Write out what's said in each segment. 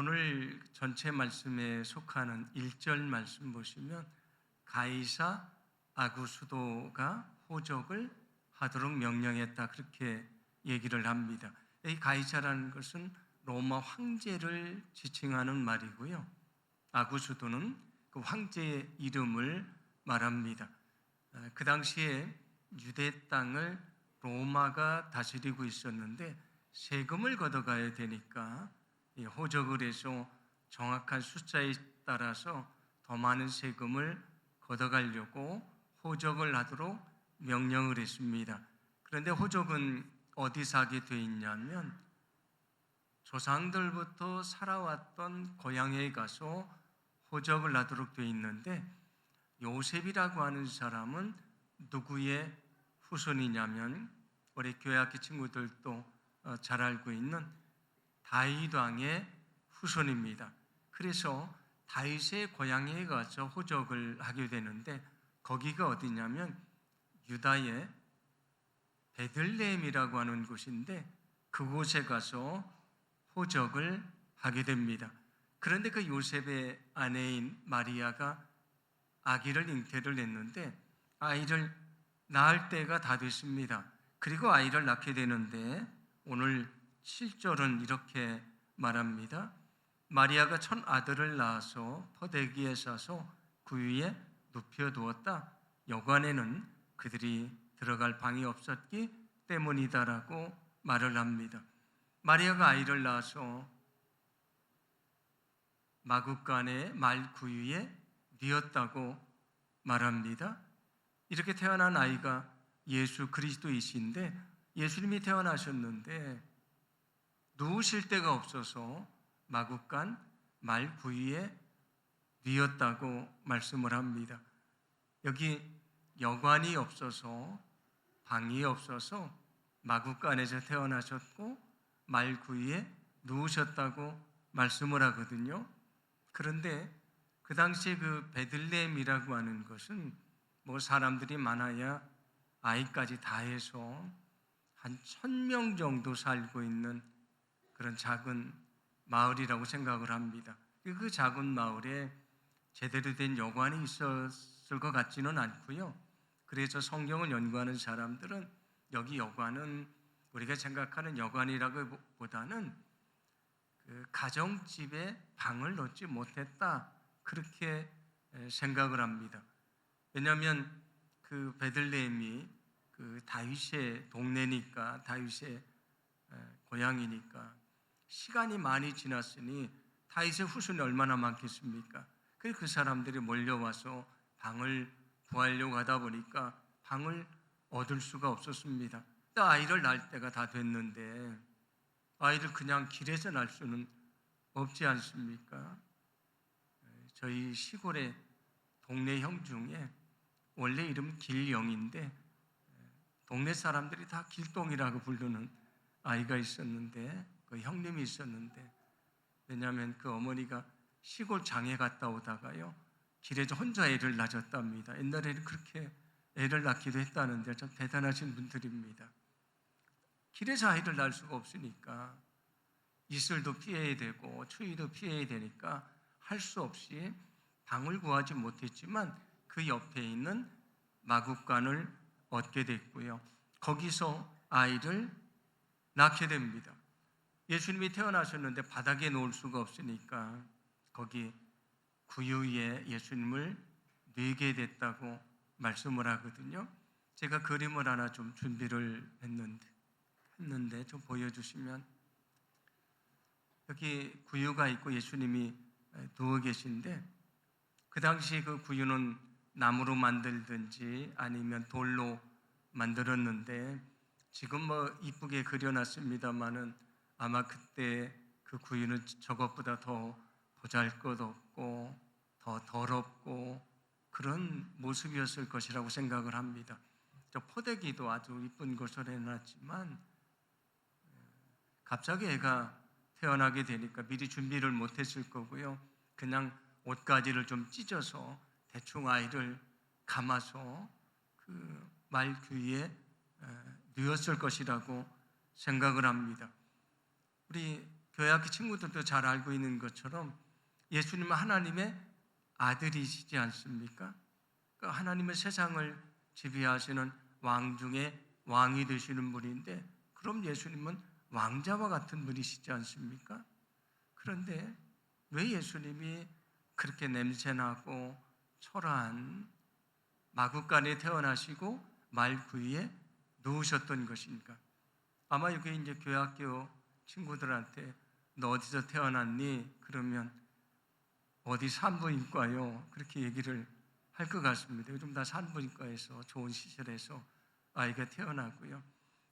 오늘 전체 말씀에 속하는 1절 말씀 보시면 가이사 아구수도가 호적을 하도록 명령했다 그렇게 얘기를 합니다. 이 가이사라는 것은 로마 황제를 지칭하는 말이고요. 아구수도는 그 황제의 이름을 말합니다. 아, 그 당시에 유대 땅을 로마가 다스리고 있었는데 세금을 걷어가야 되니까 이 호적을 해서 정확한 숫자에 따라서 더 많은 세금을 걷어가려고 호적을 하도록 명령을 했습니다. 그런데 호적은 어디서 하게 돼 있냐면 조상들부터 살아왔던 고향에 가서 호적을 하도록 돼 있는데 요셉이라고 하는 사람은 누구의 후손이냐면 우리 교회학교 친구들도 어, 잘 알고 있는 다윗 왕의 후손입니다. 그래서 다윗의 고향에 가서 호적을 하게 되는데 거기가 어디냐면 유다의 베들레헴이라고 하는 곳인데 그곳에 가서 호적을 하게 됩니다. 그런데 그 요셉의 아내인 마리아가 아기를 잉태를 했는데 아이를 낳을 때가 다 됐습니다. 그리고 아이를 낳게 되는데 오늘 7절은 이렇게 말합니다. 마리아가 첫 아들을 낳아서 포대기에 싸서 그 위에 눕혀 두었다. 여관에는 그들이 들어갈 방이 없었기 때문이다라고 말을 합니다. 마리아가 아이를 낳아서 마국간의 말 구유에 뉘었다고 말합니다. 이렇게 태어난 아이가 예수 그리스도이신데 예수님이 태어나셨는데 누우실 데가 없어서 마국간 말 부위에 뉘었다고 말씀을 합니다. 여기 여관이 없어서 방이 없어서 마국간에서 태어나셨고 말 구위에 누우셨다고 말씀을 하거든요. 그런데 그 당시에 그 베들레헴이라고 하는 것은 뭐 사람들이 많아야 아이까지 다 해서 한 천 명 정도 살고 있는 그런 작은 마을이라고 생각을 합니다. 그 작은 마을에 제대로 된 여관이 있었을 것 같지는 않고요. 그래서 성경을 연구하는 사람들은 여기 여관은 우리가 생각하는 여관이라고 보다는 그 가정집에 방을 넣지 못했다 그렇게 생각을 합니다. 왜냐하면 그 베들레헴이 그 다윗의 동네니까 다윗의 고향이니까 시간이 많이 지났으니 다윗의 후손이 얼마나 많겠습니까? 그 사람들이 몰려와서 방을 구하려고 하다 보니까 방을 얻을 수가 없었습니다. 아이를 낳을 때가 다 됐는데 아이를 그냥 길에서 낳을 수는 없지 않습니까? 저희 시골의 동네 형 중에 원래 이름 길영인데 동네 사람들이 다 길동이라고 부르는 아이가 있었는데 그 형님이 있었는데 왜냐하면 그 어머니가 시골 장에 갔다 오다가요 길에서 혼자 애를 낳았답니다. 옛날에는 그렇게 애를 낳기도 했다는데 참 대단하신 분들입니다. 길에서 아이를 낳을 수가 없으니까 이슬도 피해야 되고 추위도 피해야 되니까 할 수 없이 방을 구하지 못했지만 그 옆에 있는 마국간을 얻게 됐고요. 거기서 아이를 낳게 됩니다. 예수님이 태어나셨는데 바닥에 놓을 수가 없으니까 거기 구유에 예수님을 뉘게 됐다고 말씀을 하거든요. 제가 그림을 하나 좀 준비를 했는데 했는데 좀 보여주시면 여기 구유가 있고 예수님이 누워 계신데 그 당시 그 구유는 나무로 만들든지 아니면 돌로 만들었는데 지금 뭐 이쁘게 그려놨습니다만은 아마 그때 그 구유는 저것보다 더 보잘 것 없고 더 더럽고 그런 모습이었을 것이라고 생각을 합니다. 저 포대기도 아주 이쁜 것을 해놨지만 갑자기 애가 태어나게 되니까 미리 준비를 못했을 거고요. 그냥 옷가지를 좀 찢어서 대충 아이를 감아서 그 말 귀에 누웠을 것이라고 생각을 합니다. 우리 교회 학교 친구들도 잘 알고 있는 것처럼 예수님은 하나님의 아들이시지 않습니까? 그 하나님의 세상을 지배하시는 왕 중에 왕이 되시는 분인데 그럼 예수님은 왕자와 같은 분이시지 않습니까? 그런데 왜 예수님이 그렇게 냄새나고 초라한 마구간에 태어나시고 말구이에 누우셨던 것인가? 아마 여기 이제 교회학교 친구들한테 너 어디서 태어났니? 그러면 어디 산부인과요? 그렇게 얘기를 할 것 같습니다. 요즘 다 산부인과에서 좋은 시설에서 아이가 태어나고요.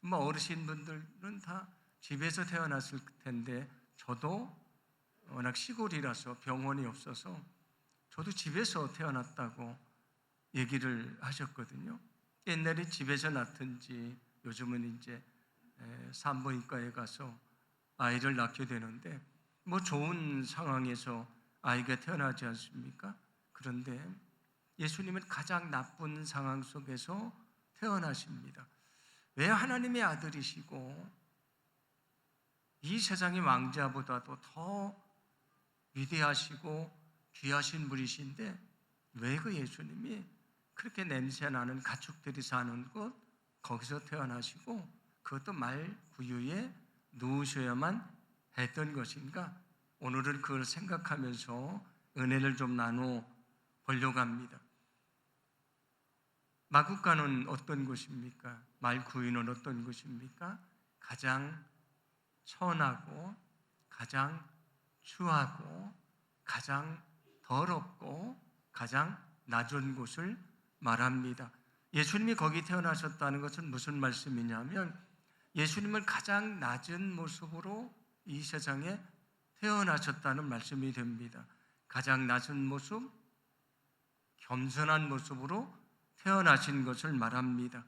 뭐 어르신분들은 다 집에서 태어났을 텐데 저도 워낙 시골이라서 병원이 없어서 저도 집에서 태어났다고 얘기를 하셨거든요. 옛날에 집에서 낳든지 요즘은 이제 에, 산부인과에 가서 아이를 낳게 되는데 뭐 좋은 상황에서 아이가 태어나지 않습니까? 그런데 예수님은 가장 나쁜 상황 속에서 태어나십니다. 왜 하나님의 아들이시고 이 세상의 왕자보다도 더 위대하시고 귀하신 분이신데 왜 그 예수님이 그렇게 냄새 나는 가축들이 사는 곳 거기서 태어나시고 그것도 말 구유에 누우셔야만 했던 것인가? 오늘은 그걸 생각하면서 은혜를 좀 나누어 보려고 합니다. 마국간은 어떤 곳입니까? 말구유는 어떤 곳입니까? 가장 천하고 가장 추하고 가장 더럽고 가장 낮은 곳을 말합니다. 예수님이 거기 태어나셨다는 것은 무슨 말씀이냐면 예수님을 가장 낮은 모습으로 이 세상에 태어나셨다는 말씀이 됩니다. 가장 낮은 모습, 겸손한 모습으로 태어나신 것을 말합니다.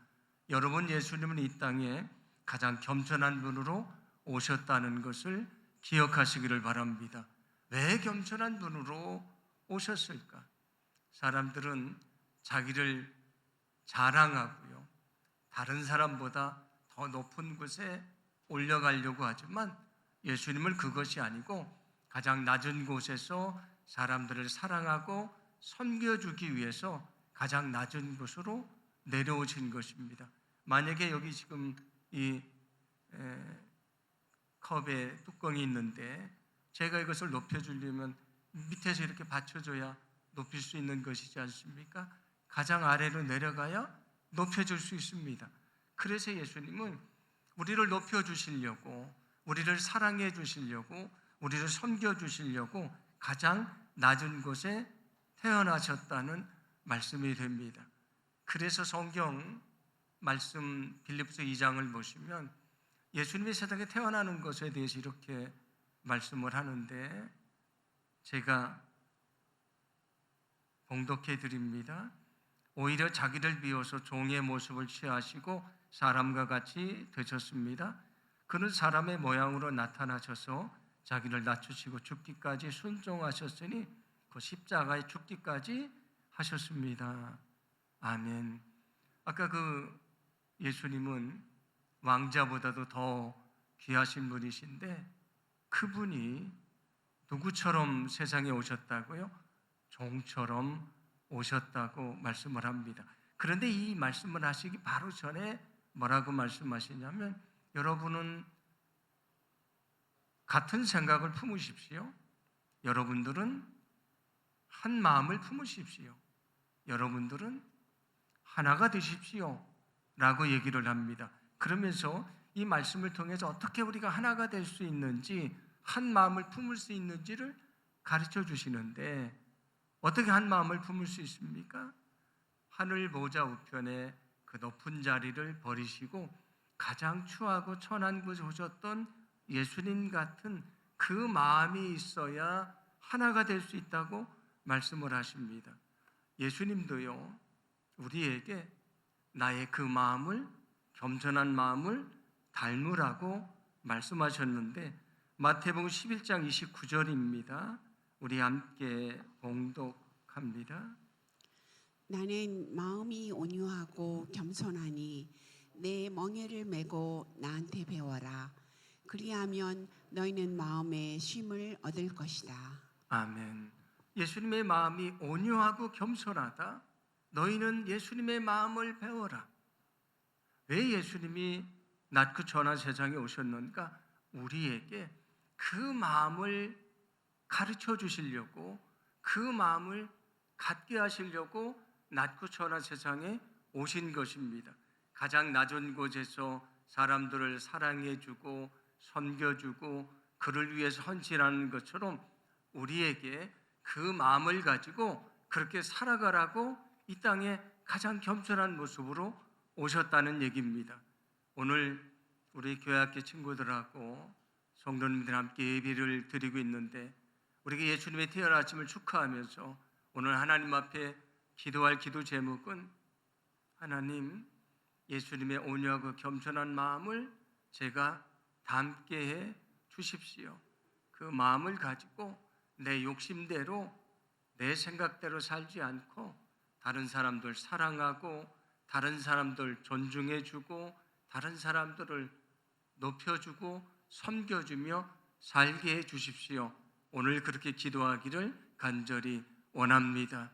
여러분 예수님은 이 땅에 가장 겸손한 분으로 오셨다는 것을 기억하시기를 바랍니다. 왜 겸손한 분으로 오셨을까? 사람들은 자기를 자랑하고요. 다른 사람보다 더 높은 곳에 올려가려고 하지만 예수님은 그것이 아니고 가장 낮은 곳에서 사람들을 사랑하고 섬겨주기 위해서 가장 낮은 곳으로 내려오신 것입니다. 만약에 여기 지금 이 에, 컵에 뚜껑이 있는데 제가 이것을 높여주려면 밑에서 이렇게 받쳐줘야 높일 수 있는 것이지 않습니까? 가장 아래로 내려가야 높여줄 수 있습니다. 그래서 예수님은 우리를 높여 주시려고, 우리를 사랑해 주시려고, 우리를 섬겨 주시려고 가장 낮은 곳에 태어나셨다는 말씀이 됩니다. 그래서 성경 말씀 빌립서 2장을 보시면 예수님이 세상에 태어나는 것에 대해서 이렇게 말씀을 하는데 제가 봉독해 드립니다. 오히려 자기를 비워서 종의 모습을 취하시고 사람과 같이 되셨습니다. 그는 사람의 모양으로 나타나셔서 자기를 낮추시고 죽기까지 순종하셨으니 그 십자가의 죽기까지 하셨습니다. 아멘. 아까 그 예수님은 왕자보다도 더 귀하신 분이신데 그분이 누구처럼 세상에 오셨다고요? 종처럼 오셨다고 말씀을 합니다. 그런데 이 말씀을 하시기 바로 전에 뭐라고 말씀하시냐면 여러분은 같은 생각을 품으십시오. 여러분들은 한 마음을 품으십시오. 여러분들은 하나가 되십시오. 라고 얘기를 합니다. 그러면서 이 말씀을 통해서 어떻게 우리가 하나가 될 수 있는지, 한 마음을 품을 수 있는지를 가르쳐 주시는데, 어떻게 한 마음을 품을 수 있습니까? 하늘 보좌 우편에 그 높은 자리를 버리시고 가장 추하고 천한 곳에 오셨던 예수님 같은 그 마음이 있어야 하나가 될 수 있다고 말씀을 하십니다. 예수님도요, 우리에게 나의 그 마음을, 겸손한 마음을 닮으라고 말씀하셨는데, 마태복음 11장 29절입니다. 우리 함께 봉독합니다. 나는 마음이 온유하고 겸손하니 내 멍에를 메고 나한테 배워라. 그리하면 너희는 마음에 쉼을 얻을 것이다. 아멘. 예수님의 마음이 온유하고 겸손하다. 너희는 예수님의 마음을 배워라. 왜 예수님이 낮고 전한 세상에 오셨는가? 우리에게 그 마음을 가르쳐 주시려고 그 마음을 갖게 하시려고 낮고 천한 세상에 오신 것입니다. 가장 낮은 곳에서 사람들을 사랑해 주고 섬겨 주고 그를 위해서 헌신하는 것처럼 우리에게 그 마음을 가지고 그렇게 살아가라고 이 땅에 가장 겸손한 모습으로 오셨다는 얘기입니다. 오늘 우리 교회학교 친구들하고 성도님들 함께 예배를 드리고 있는데 우리가 예수님의 태어나심을 축하하면서 오늘 하나님 앞에 기도할 기도 제목은 하나님 예수님의 온유하고 겸손한 마음을 제가 담게 해 주십시오. 그 마음을 가지고 내 욕심대로 내 생각대로 살지 않고 다른 사람들 사랑하고 다른 사람들 존중해 주고 다른 사람들을 높여 주고 섬겨 주며 살게 해 주십시오. 오늘 그렇게 기도하기를 간절히 원합니다.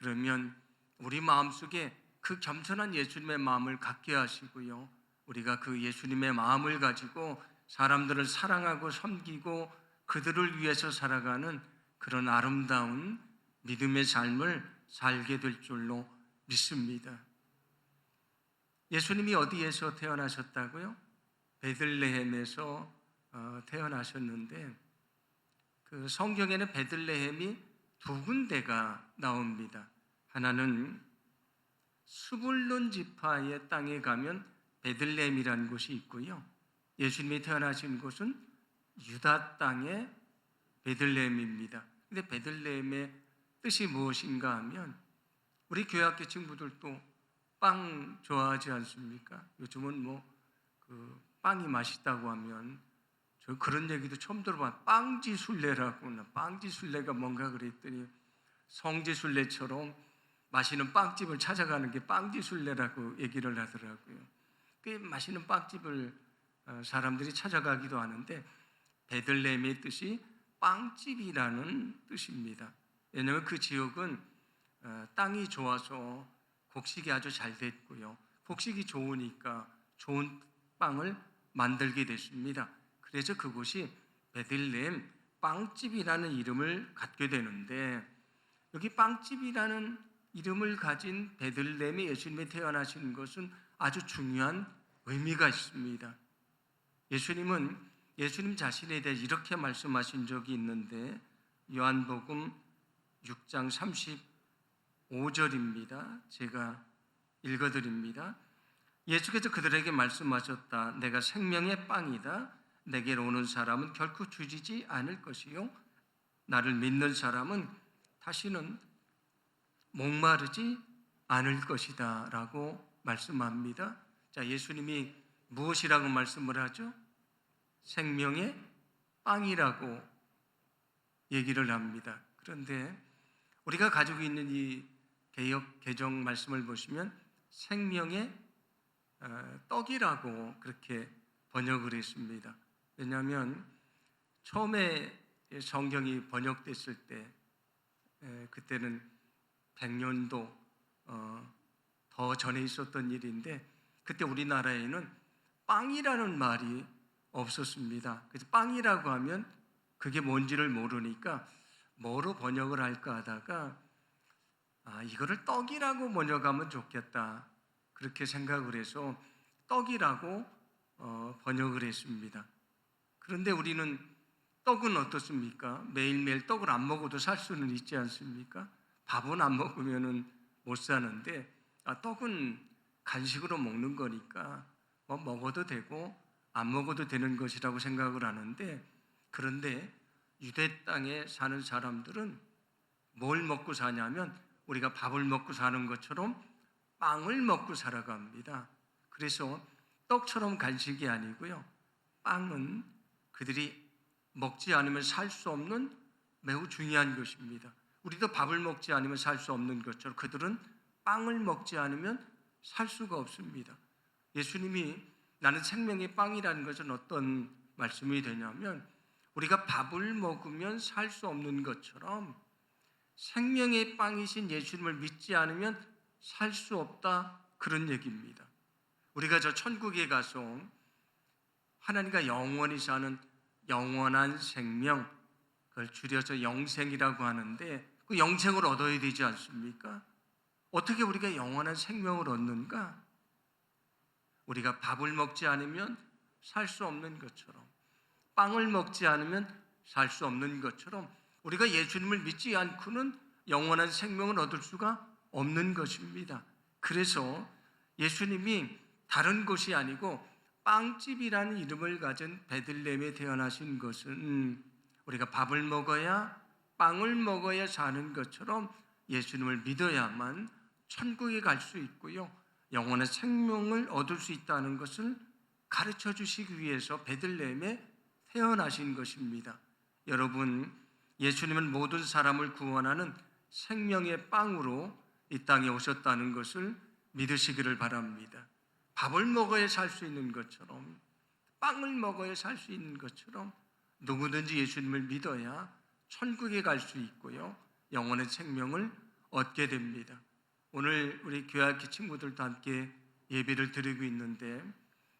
그러면 우리 마음속에 그 겸손한 예수님의 마음을 갖게 하시고요. 우리가 그 예수님의 마음을 가지고 사람들을 사랑하고 섬기고 그들을 위해서 살아가는 그런 아름다운 믿음의 삶을 살게 될 줄로 믿습니다. 예수님이 어디에서 태어나셨다고요? 베들레헴에서 어, 태어나셨는데 그 성경에는 베들레헴이 두 군데가 나옵니다. 하나는 수불론 지파의 땅에 가면 베들레헴이라는 곳이 있고요. 예수님이 태어나신 곳은 유다 땅의 베들레헴입니다. 근데 베들레헴의 뜻이 무엇인가 하면 우리 교회학교 친구들도 빵 좋아하지 않습니까? 요즘은 뭐 그 빵이 맛있다고 하면 저 그런 얘기도 처음 들어봐. 빵지 순례라고 빵지 순례가 뭔가 그랬더니 성지 순례처럼 맛있는 빵집을 찾아가는 게 빵지 순례라고 얘기를 하더라고요. 꽤 맛있는 빵집을 어, 사람들이 찾아가기도 하는데 베들레헴의 뜻이 빵집이라는 뜻입니다. 왜냐하면 그 지역은 어, 땅이 좋아서 곡식이 아주 잘 됐고요. 곡식이 좋으니까 좋은 빵을 만들게 됐습니다. 그래서 그곳이 베들레헴 빵집이라는 이름을 갖게 되는데 여기 빵집이라는 이름을 가진 베들레헴에 예수님이 태어나신 것은 아주 중요한 의미가 있습니다. 예수님은 예수님 자신에 대해 이렇게 말씀하신 적이 있는데 요한복음 6장 35절입니다. 제가 읽어드립니다. 예수께서 그들에게 말씀하셨다. 내가 생명의 빵이다. 내게로 오는 사람은 결코 주지지 않을 것이요. 나를 믿는 사람은 다시는 목마르지 않을 것이다. 라고 말씀합니다. 자, 예수님이 무엇이라고 말씀을 하죠? 생명의 빵이라고 얘기를 합니다. 그런데 우리가 가지고 있는 이 개혁 개정 말씀을 보시면 생명의 어, 떡이라고 그렇게 번역을 했습니다. 왜냐하면 처음에 성경이 번역됐을 때 에, 그때는 100년도 어, 더 전에 있었던 일인데 그때 우리나라에는 빵이라는 말이 없었습니다. 그래서 빵이라고 하면 그게 뭔지를 모르니까 뭐로 번역을 할까 하다가 아, 이거를 떡이라고 번역하면 좋겠다. 그렇게 생각을 해서 떡이라고 어, 번역을 했습니다. 그런데 우리는 떡은 어떻습니까? 매일매일 떡을 안 먹어도 살 수는 있지 않습니까? 밥은 안 먹으면은 못 사는데 아, 떡은 간식으로 먹는 거니까 뭐 먹어도 되고 안 먹어도 되는 것이라고 생각을 하는데 그런데 유대 땅에 사는 사람들은 뭘 먹고 사냐면 우리가 밥을 먹고 사는 것처럼 빵을 먹고 살아갑니다. 그래서 떡처럼 간식이 아니고요. 빵은 그들이 먹지 않으면 살 수 없는 매우 중요한 것입니다. 우리도 밥을 먹지 않으면 살 수 없는 것처럼 그들은 빵을 먹지 않으면 살 수가 없습니다. 예수님이 나는 생명의 빵이라는 것은 어떤 말씀이 되냐면 우리가 밥을 먹으면 살 수 없는 것처럼 생명의 빵이신 예수님을 믿지 않으면 살 수 없다 그런 얘기입니다. 우리가 저 천국에 가서 하나님과 영원히 사는 영원한 생명 그걸 줄여서 영생이라고 하는데 그 영생을 얻어야 되지 않습니까? 어떻게 우리가 영원한 생명을 얻는가? 우리가 밥을 먹지 않으면 살 수 없는 것처럼 빵을 먹지 않으면 살 수 없는 것처럼 우리가 예수님을 믿지 않고는 영원한 생명을 얻을 수가 없는 것입니다. 그래서 예수님이 다른 곳이 아니고 빵집이라는 이름을 가진 베들레헴에 태어나신 것은 우리가 밥을 먹어야 빵을 먹어야 사는 것처럼 예수님을 믿어야만 천국에 갈 수 있고요. 영원한 생명을 얻을 수 있다는 것을 가르쳐 주시기 위해서 베들레헴에 태어나신 것입니다. 여러분, 예수님은 모든 사람을 구원하는 생명의 빵으로 이 땅에 오셨다는 것을 믿으시기를 바랍니다. 밥을 먹어야 살 수 있는 것처럼 빵을 먹어야 살 수 있는 것처럼 누구든지 예수님을 믿어야 천국에 갈 수 있고요. 영원의 생명을 얻게 됩니다. 오늘 우리 교회학교 친구들도 함께 예배를 드리고 있는데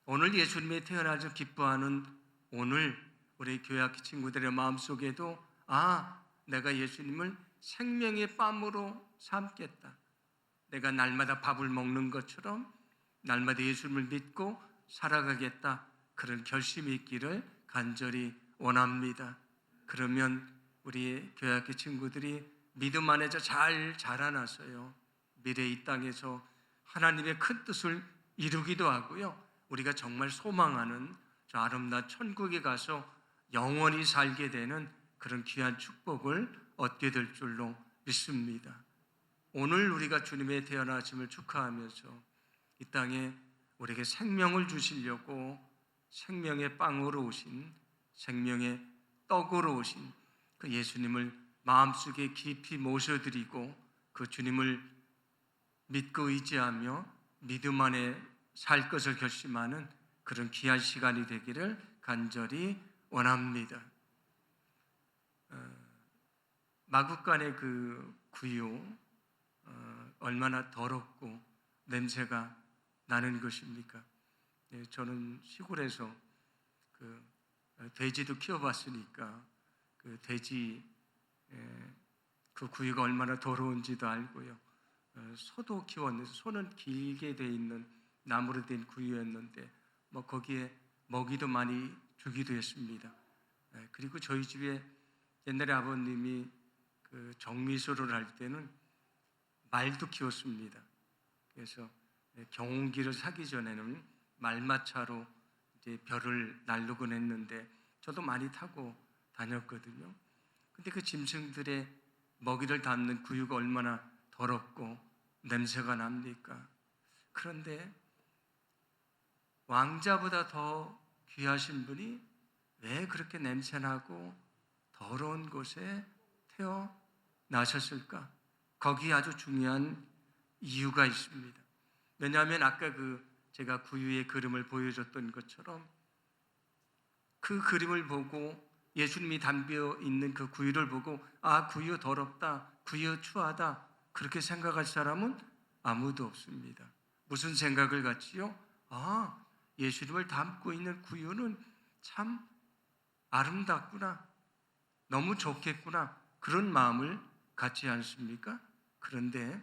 오늘 예수님의 태어나서 기뻐하는 오늘 우리 교회학교 친구들의 마음속에도 아 내가 예수님을 생명의 빵으로 삼겠다. 내가 날마다 밥을 먹는 것처럼 날마다 예수님을 믿고 살아가겠다. 그런 결심이 있기를 간절히 원합니다. 그러면 우리 교회학교 친구들이 믿음 안에서 잘 자라나서요. 미래 이 땅에서 하나님의 큰 뜻을 이루기도 하고요. 우리가 정말 소망하는 저 아름다운 천국에 가서 영원히 살게 되는 그런 귀한 축복을 얻게 될 줄로 믿습니다. 오늘 우리가 주님의 태어나심을 축하하면서 이 땅에 우리에게 생명을 주시려고 생명의 빵으로 오신 생명의 떡으로 오신 그 예수님을 마음속에 깊이 모셔드리고 그 주님을 믿고 의지하며 믿음 안에 살 것을 결심하는 그런 귀한 시간이 되기를 간절히 원합니다. 어, 마국간의 그 구유 어, 얼마나 더럽고 냄새가 나는 것입니까? 예, 저는 시골에서 그 어, 돼지도 키워봤으니까 그 돼지 예, 그 구유가 얼마나 더러운지도 알고요. 어, 소도 키웠는데 소는 길게 돼 있는 나무로 된 구유였는데 뭐 거기에 먹이도 많이 주기도 했습니다. 예, 그리고 저희 집에 옛날에 아버님이 그 정미소를 할 때는 말도 키웠습니다. 그래서 예, 경운기를 사기 전에는 말마차로 이제 별을 날르곤 했는데 저도 많이 타고 다녔거든요. 근데 그 짐승들의 먹이를 담는 구유가 얼마나 더럽고 냄새가 납니까? 그런데 왕자보다 더 귀하신 분이 왜 그렇게 냄새나고 더러운 곳에 태어나셨을까? 거기 아주 중요한 이유가 있습니다. 왜냐하면 아까 그 제가 구유의 그림을 보여줬던 것처럼 그 그림을 보고 예수님이 담겨 있는 그 구유를 보고 아 구유 더럽다, 구유 추하다 그렇게 생각할 사람은 아무도 없습니다. 무슨 생각을 갖지요? 아 예수님을 담고 있는 구유는 참 아름답구나, 너무 좋겠구나 그런 마음을 갖지 않습니까? 그런데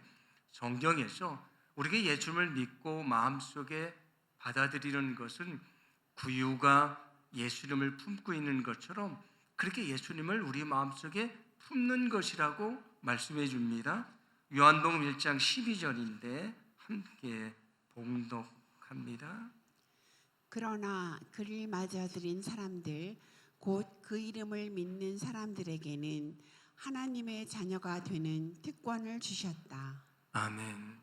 성경에서 우리가 예수님을 믿고 마음속에 받아들이는 것은 구유가 예수님을 품고 있는 것처럼 그렇게 예수님을 우리 마음속에 품는 것이라고 말씀해 줍니다. 요한복음 1장 12절인데 함께 봉독합니다. 그러나 그를 맞아들인 사람들 곧 그 이름을 믿는 사람들에게는 하나님의 자녀가 되는 특권을 주셨다. 아멘.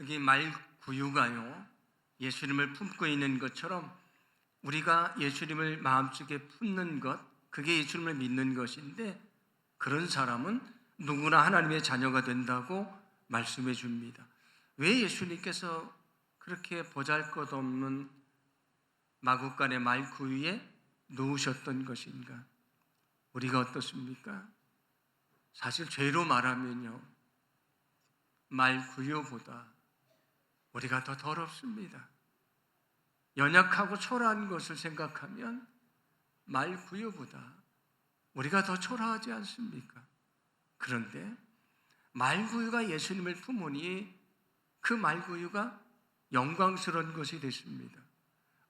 여기 말 구유가요. 예수님을 품고 있는 것처럼 우리가 예수님을 마음속에 품는 것, 그게 예수님을 믿는 것인데 그런 사람은 누구나 하나님의 자녀가 된다고 말씀해 줍니다. 왜 예수님께서 그렇게 보잘 것 없는 마국간의 말 구유에 누우셨던 것인가? 우리가 어떻습니까? 사실 죄로 말하면요. 말 구요보다 우리가 더 더럽습니다. 연약하고 초라한 것을 생각하면 말 구요보다 우리가 더 초라하지 않습니까? 그런데 말구유가 예수님을 품으니 그 말구유가 영광스러운 것이 됐습니다.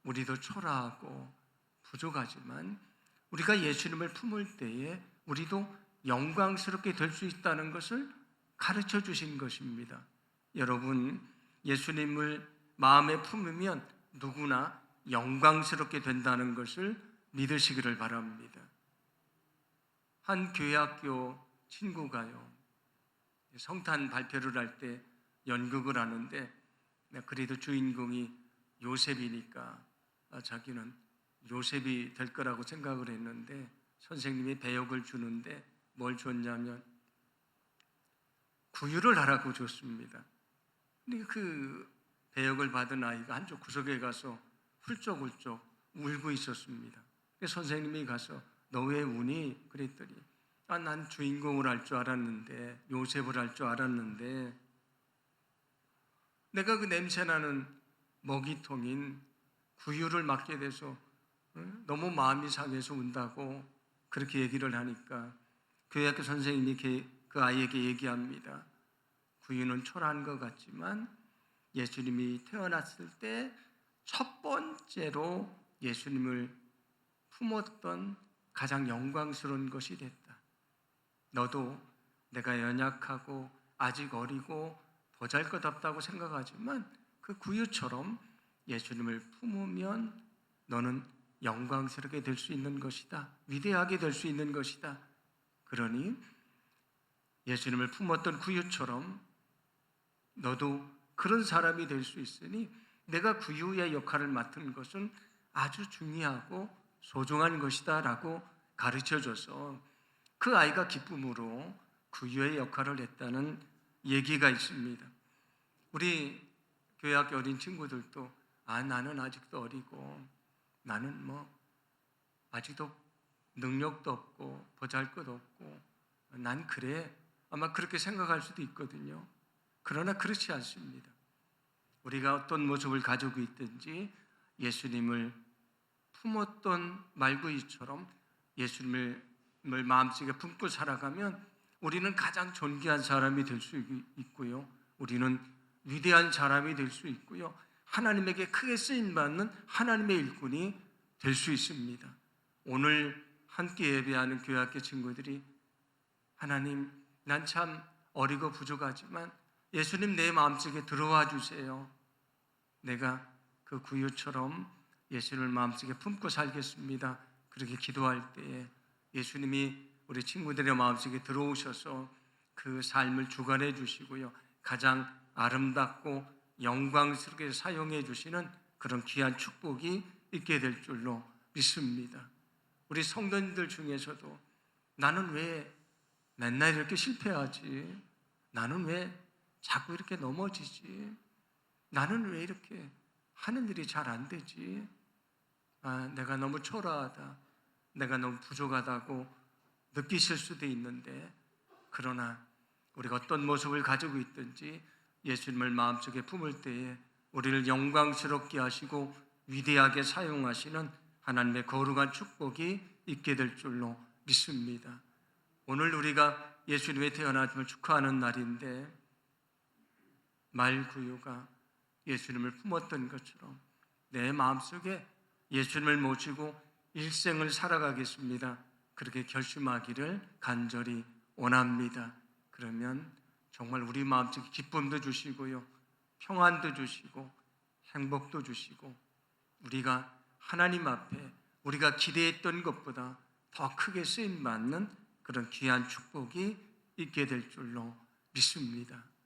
우리도 초라하고 부족하지만 우리가 예수님을 품을 때에 우리도 영광스럽게 될 수 있다는 것을 가르쳐 주신 것입니다. 여러분, 예수님을 마음에 품으면 누구나 영광스럽게 된다는 것을 믿으시기를 바랍니다. 한 교회학교 친구가요, 성탄 발표를 할 때 연극을 하는데 그래도 주인공이 요셉이니까 아, 자기는 요셉이 될 거라고 생각을 했는데 선생님이 배역을 주는데 뭘 줬냐면 구유를 하라고 줬습니다. 근데 그 배역을 받은 아이가 한쪽 구석에 가서 훌쩍훌쩍 울고 있었습니다. 그래서 선생님이 가서 너 왜 우니? 그랬더니 아, 난 주인공을 할 줄 알았는데 요셉을 할 줄 알았는데 내가 그 냄새나는 먹이통인 구유를 맡게 돼서 응? 너무 마음이 상해서 운다고 그렇게 얘기를 하니까 교회학교 선생님이 그- 그 아이에게 얘기합니다. 구유는 초라한 것 같지만 예수님이 태어났을 때 첫 번째로 예수님을 품었던 가장 영광스러운 것이 됐다. 너도 내가 연약하고 아직 어리고 보잘 것 없다고 생각하지만 그 구유처럼 예수님을 품으면 너는 영광스럽게 될 수 있는 것이다. 위대하게 될 수 있는 것이다. 그러니 예수님을 품었던 구유처럼 너도 그런 사람이 될 수 있으니 내가 구유의 역할을 맡은 것은 아주 중요하고 소중한 것이다라고 가르쳐 줘서 그 아이가 기쁨으로 구유의 역할을 했다는 얘기가 있습니다. 우리 교회학교 어린 친구들도 아 나는 아직도 어리고 나는 뭐 아직도 능력도 없고 보잘것 없고 난 그래 아마 그렇게 생각할 수도 있거든요. 그러나 그렇지 않습니다. 우리가 어떤 모습을 가지고 있든지 예수님을 품었던 말구이처럼 예수님을 마음속에 품고 살아가면 우리는 가장 존귀한 사람이 될 수 있고요. 우리는 위대한 사람이 될 수 있고요. 하나님에게 크게 쓰임 받는 하나님의 일꾼이 될 수 있습니다. 오늘 함께 예배하는 교회학교 친구들이 하나님 난 참 어리고 부족하지만 예수님 내 마음속에 들어와 주세요. 내가 그 구유처럼 예수님을 마음속에 품고 살겠습니다. 그렇게 기도할 때에 예수님이 우리 친구들의 마음속에 들어오셔서 그 삶을 주관해 주시고요. 가장 아름답고 영광스럽게 사용해 주시는 그런 귀한 축복이 있게 될 줄로 믿습니다. 우리 성도님들 중에서도 나는 왜 맨날 이렇게 실패하지? 나는 왜 자꾸 이렇게 넘어지지? 나는 왜 이렇게 하는 일이 잘 안 되지? 아, 내가 너무 초라하다. 내가 너무 부족하다고 느끼실 수도 있는데, 그러나 우리가 어떤 모습을 가지고 있든지 예수님을 마음속에 품을 때에 우리를 영광스럽게 하시고 위대하게 사용하시는 하나님의 거룩한 축복이 있게 될 줄로 믿습니다. 오늘 우리가 예수님의 태어나심을 축하하는 날인데 말구유가 예수님을 품었던 것처럼 내 마음속에 예수님을 모시고 일생을 살아가겠습니다. 그렇게 결심하기를 간절히 원합니다. 그러면 정말 우리 마음속에 기쁨도 주시고요. 평안도 주시고 행복도 주시고 우리가 하나님 앞에 우리가 기대했던 것보다 더 크게 쓰임 받는 그런 귀한 축복이 있게 될 줄로 믿습니다.